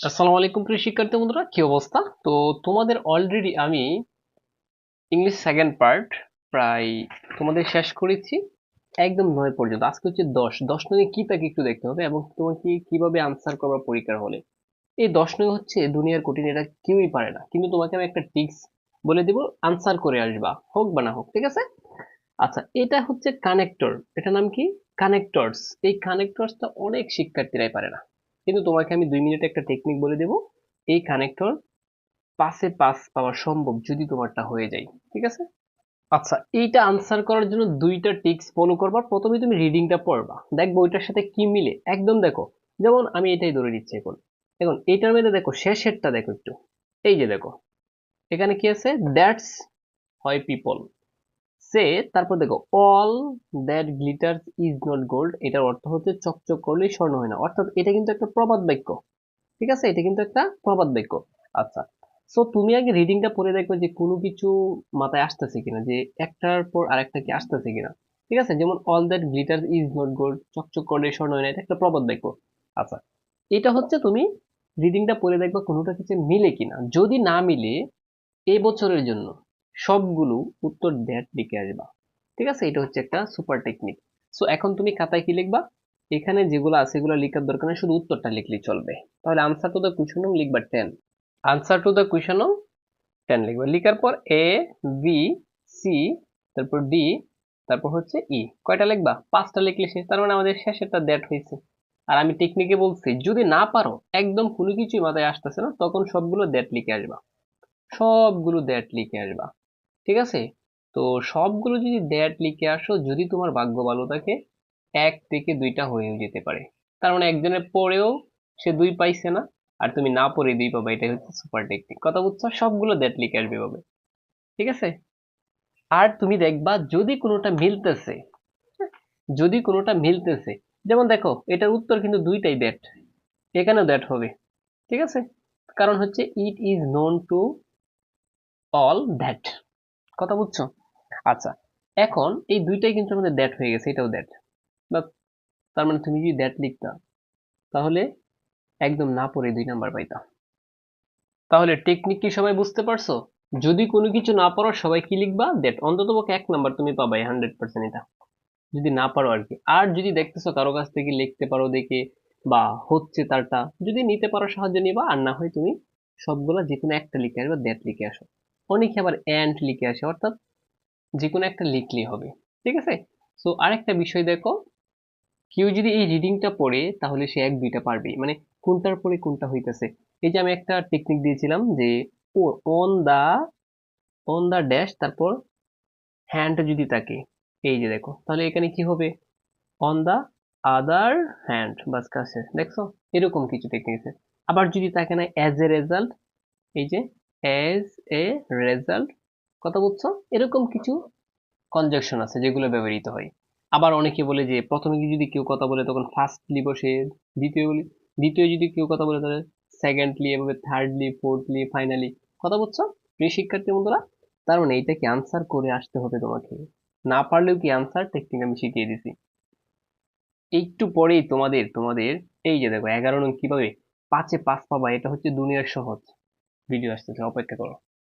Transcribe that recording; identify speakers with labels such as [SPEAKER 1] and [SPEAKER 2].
[SPEAKER 1] আসসালামু আলাইকুম প্রিয় শিক্ষার্থী বন্ধুরা, কি অবস্থা? তো তোমাদের অলরেডি আমি ইংলিশ সেকেন্ড পার্ট প্রায় তোমাদের শেষ করেছি, একদম নয় পর্যন্ত। আজকে হচ্ছে দশ। দশ নয় কি তাকে একটু দেখতে হবে এবং তোমাকে কীভাবে আনসার করবা পরীক্ষার হলে। এই দশ নয় হচ্ছে দুনিয়ার কঠিন, এটা কেউই পারে না। কিন্তু তোমাকে আমি একটা টিক্স বলে দিব আনসার করে আসবা, হোক বা না হোক, ঠিক আছে? আচ্ছা এটা হচ্ছে কানেক্টর এটা নাম কি? কানেক্টরস এই কানেক্টরসটা অনেক শিক্ষার্থীরাই পারে না। কিন্তু তোমাকে আমি দুই মিনিটে একটা টেকনিক বলে দেব। এই কানেক্টর পাশে পাস পাওয়া সম্ভব যদি তোমারটা হয়ে যায়, ঠিক আছে? আচ্ছা এইটা আনসার করার জন্য দুইটা টিক্স ফলো করবা। প্রথমে তুমি রিডিংটা পড়বা। দেখব ওইটার সাথে কি মিলে? একদম দেখো, যেমন আমি এটাই ধরে দিচ্ছি এখন। এখন এইটার মধ্যে দেখো, শেষেরটা দেখো একটু। এই যে দেখো, এখানে কি আছে? দ্যাটস হয় পিপল সে, তারপর দেখো all that glitters is not gold এটার অর্থ হচ্ছে চকচক করলেই স্বর্ণ হয় না। অর্থাৎ এটা কিন্তু একটা প্রবাদ বাক্য। ঠিক আছে? এটা কিন্তু একটা প্রবাদ বাক্য। আচ্ছা সো তুমি আগে রিডিংটা পড়ে দেখবে যে কোনো কিছু মাথায় আসতেছে কিনা, যে একটার পর আরেকটা কি আসতেছে কিনা। ঠিক আছে? যেমন all that glitter is not gold চকচক করলে স্বর্ণ হয় না, এটা একটা প্রবাদ বাক্য। আচ্ছা এটা হচ্ছে তুমি রিডিংটা পড়ে দেখবা কোনোটা কিছু মিলে কিনা। যদি না মিলে এই বছরের জন্য সবগুলো উত্তর দ্যাট লিখে আসবা। ঠিক আছে? এটা হচ্ছে একটা সুপার টেকনিক সো এখন তুমি খাতায় কি লিখবা? এখানে যেগুলো আছে, এগুলো লিখার দরকার নেই, শুধু উত্তরটা লিখলেই চলবে। তাহলে আনসার টু দ্য কুয়েশন লিখবা ten answer to the question ten লিখবা। লিখার পর এ বি সি তারপর ডি তারপর হচ্ছে ই কয়টা লিখবা? পাঁচটা লিখলে শেষ। তার মানে আমাদের শেষেরটা দ্যাট হয়েছে। আর আমি টেকনিকে বলছি, যদি না পারো, একদম কোনো কিছুই মাথায় আসতেছে না, তখন সবগুলো দ্যাট লিখে আসবা। সবগুলো দ্যাট লিখে আসবা। ঠিক আছে? তো সবগুলো যদি দ্যাট লিখে আসো, যদি তোমার ভাগ্য ভালো থাকে, এক থেকে দুইটা হয়েও যেতে পারে। তার মানে একজনের পরেও সে দুই পাইছে না, আর তুমি না পড়ে দুই পাবে, এটাই হচ্ছে সুপার টেকনিক কথা বুঝছ? সবগুলো দ্যাট লিখে আসবে পাবে ঠিক আছে? আর তুমি দেখবা, যদি কোনোটা মিলতেছে, যদি কোনোটা মিলতেছে, যেমন দেখো, এটার উত্তর কিন্তু দুইটাই দ্যাট এখানেও দ্যাট হবে। ঠিক আছে? কারণ হচ্ছে it is known to all that কথা বুঝছ? আচ্ছা এখন এই দুইটাই কিন্তু আমাদের দ্যাট হয়ে গেছে, এটাও দ্যাট বা তার মানে তুমি যদি দ্যাট লিখতা, তাহলে একদম না পড়ে দুই নাম্বার পাইতা। তাহলে টেকনিক কি সবাই বুঝতে পারছ? যদি কোনো কিছু না পারো সবাই কি লিখবা? দ্যাট অন্তত পক্ষে এক নাম্বার তুমি পাবাই হান্ড্রেড পার্সেন্ট এটা। যদি না পারো আর কি। আর যদি দেখতেছো কারও কাছ থেকে লিখতে পারো দেখে, বা হচ্ছে তারটা, যদি নিতে পারো সাহায্য নিবা, আর না হয় তুমি সবগুলা যে কোনো একটা লিখে আসবে দ্যাট লিখে আসো। অনেকে আবার অ্যান্ড লিখে আসে, অর্থাৎ যে কোনো একটা লিখলেই হবে, ঠিক আছে? সো আরেকটা বিষয় দেখো, কেউ যদি এই রিডিংটা পড়ে, তাহলে সে এক, দুইটা পারবে মানে কোনটার পরে কোনটা হইতেছে। এই যে আমি একটা টেকনিক দিয়েছিলাম যে, ও on the on the dash তারপর হ্যান্ড যদি থাকে, এই যে দেখো, তাহলে এখানে কি হবে? অন দা আদার হ্যান্ড বাস কাছে, দেখছ? এরকম কিছু টেকনিক আছে। আবার যদি থাকে না অ্যাজ এ রেজাল্ট এই যে অ্যাজ এ রেজাল্ট কথা বুঝছ এরকম কিছু কনজাকশন আছে যেগুলো ব্যবহৃত হয়। আবার অনেকে বলে যে, প্রথমে যদি কেউ কথা বলে, তখন ফার্স্টলি বসে, দ্বিতীয় দ্বিতীয় যদি কেউ কথা বলে, তাহলে সেকেন্ডলি এভাবে থার্ডলি ফোর্থলি ফাইনালি কথা বুঝছ প্রিয় শিক্ষার্থী বন্ধুরা, তার মানে এইটাকে আনসার করে আসতে হবে তোমাকে? না পারলেও কি আনসার টেকনিক আমি শিখিয়ে দিছি। একটু পরেই তোমাদের তোমাদের, এই যে দেখো, এগারো নং কীভাবে পাঁচে পাঁচ পাবা, এটা হচ্ছে দুনিয়ার সহজ। ভিডিও আসতেছে অপেক্ষা করো